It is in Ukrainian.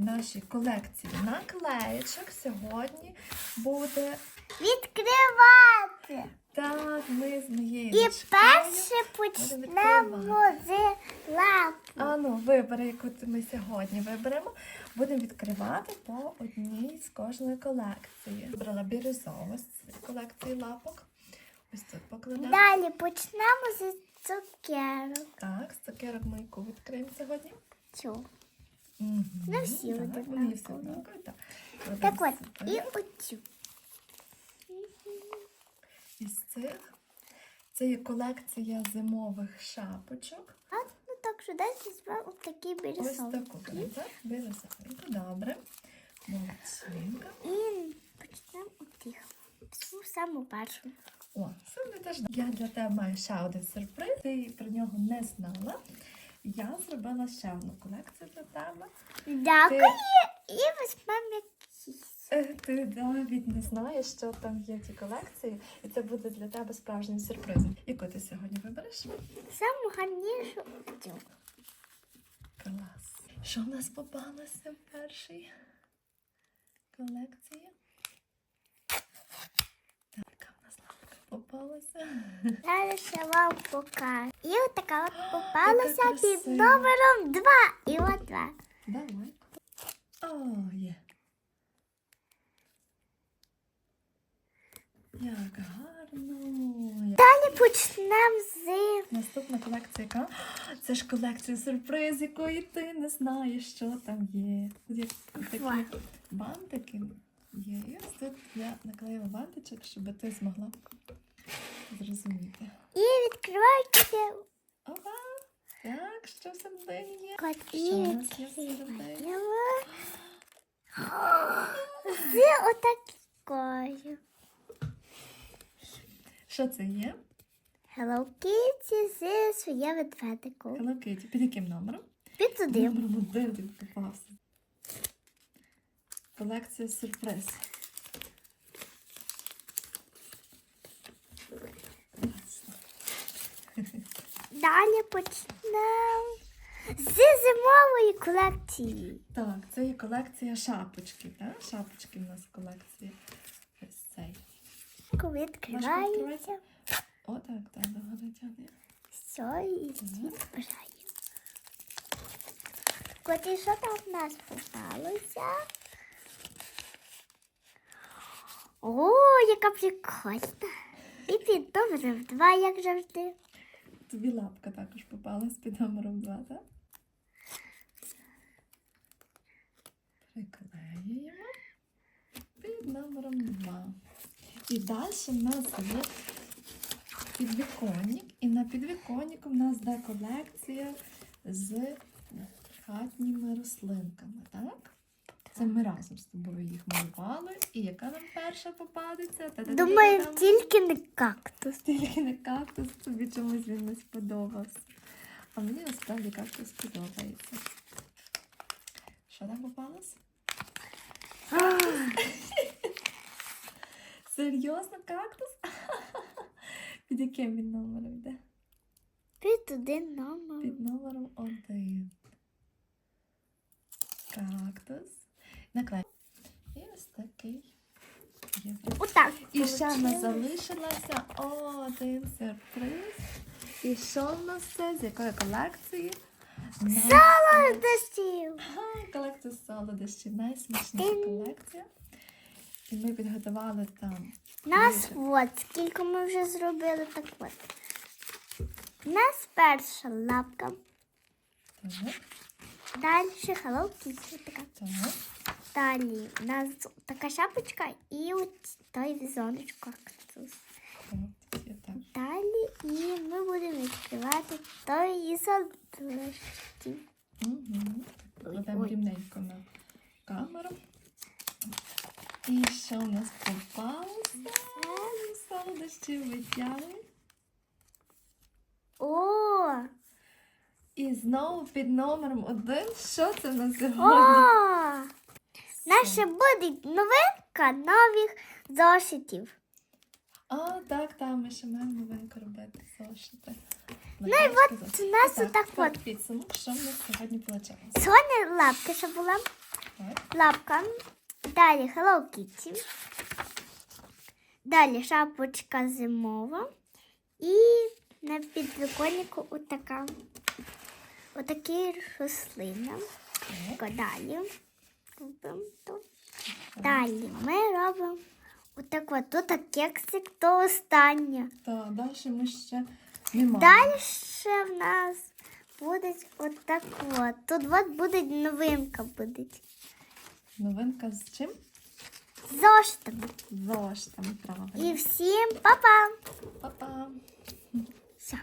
нашій колекції наклеєчок сьогодні буде Відкривати. так, ми з моєю І перше почнемо з лап. А ну, вибери, яку ми сьогодні виберемо. Будемо відкривати по одній з кожної колекції. Вибрала бірюзову з колекції лапок. Ось тут покладемо. Далі почнемо з цукерок. Так, з цукерок ми яку відкриємо сьогодні. Цю. Угу. Ну, всі так, однакові. вони всі однакові, так. Так от, і оцю. Із цих. Це є колекція зимових шапочок. А, ну так що далі візьмемо такі Ось таку так? Березовеньку, добре. Молодчинка. І почнемо от тих. Всю саму першу. О, це теж. Я для тебе маю ще один сюрприз. Ти про нього не знала. Я зробила ще одну колекцію для тебе. Дякую. І візьмемо якісь. Е, Ти навіть не знаєш, що там є в цій колекції, і це буде для тебе справжнім сюрпризом. Яку ти сьогодні вибереш? Саму гарнішу цю. Клас. Що в нас попалося в першій колекції? Так, яка в нас лапка попалася? Зараз я вам покажу. І от така от попалася Яка під красива. номером 2. І от два. Давай. О, є. Як гарно. Далі почнемо з Наступна колекція яка? Це ж колекція сюрприз, якої ти не знаєш, що там є. Тут є такі бантики є. І ось тут я наклеїла бантичок, щоб ти змогла зрозуміти. і відкривається Ова! Так, що всередині є? кот. Що у нас є всередині? відкриваємо з отакою. Що це є? Hello Kitty зі своє ведмедику. Hello Kitty. Під яким номером? Під туди. Номером один попався. Колекція сюрприз. Далі почнемо з зимової колекції. Так, це є колекція шапочки, так? Шапочки в нас колекція. Ось цей. Відкривається. О, так, так, догори тягне. Все, і збирає. От і що там в нас попалося? О, яка прикольна. І під номером два, як завжди. Тобі лапка також попалась під номером 2, так? Приклеюємо під номером 2. І далі в нас є підвіконник. І на підвіконнику в нас йде колекція з хатніми рослинками, так? Це ми разом з тобою їх малювали. І яка нам перша попадеться? Та-та-та-та-там. Думаю, тільки не кактус. Тільки не кактус, тобі чомусь він не сподобався. А мені насправді кактус подобається. Що там попалось? Серйозно, кактус? Під яким він номером йде? Під один номер. Під номером один. Кактус. Наклей. І ось такий. Отак. І ще в нас залишилося один сюрприз. І що в нас це? З якої колекції? Солодощів. Ага, Колекція солодощів. Найсмачніша колекція. І ми підготували там. Нас от, скільки ми вже зробили, так от. У нас перша лапка. Так, Далі Hello Kitty така. так. Далі у нас така шапочка і от той візоночок кактус. Далі і ми будемо відкривати той солодощі. Угу. Покладемо рівненько на камеру. І що в нас попалося? Солодощів витягли. О! І знову під номером один. Що це на О! Сьогодні? Наша буде новинка нових зошитів. А, так, так, ми ще маємо новинку робити зошити. Ну і от у нас отак от. підсумок, що в нас сьогодні вийшло. Соня лапка ще була. Так. лапка. Далі Hello Kitty. Далі шапочка зимова. І на підвіконнику отака. Отакі рослина. Далі. Далі ми робимо отак от. Тут кексик, то останнє. Так, далі ми ще не маємо. Далі в нас буде отак от. Тут от буде новинка буде. Новинка з чим? Зоштами. З зоштами, І правильно. всім па-па! Па-па. Все.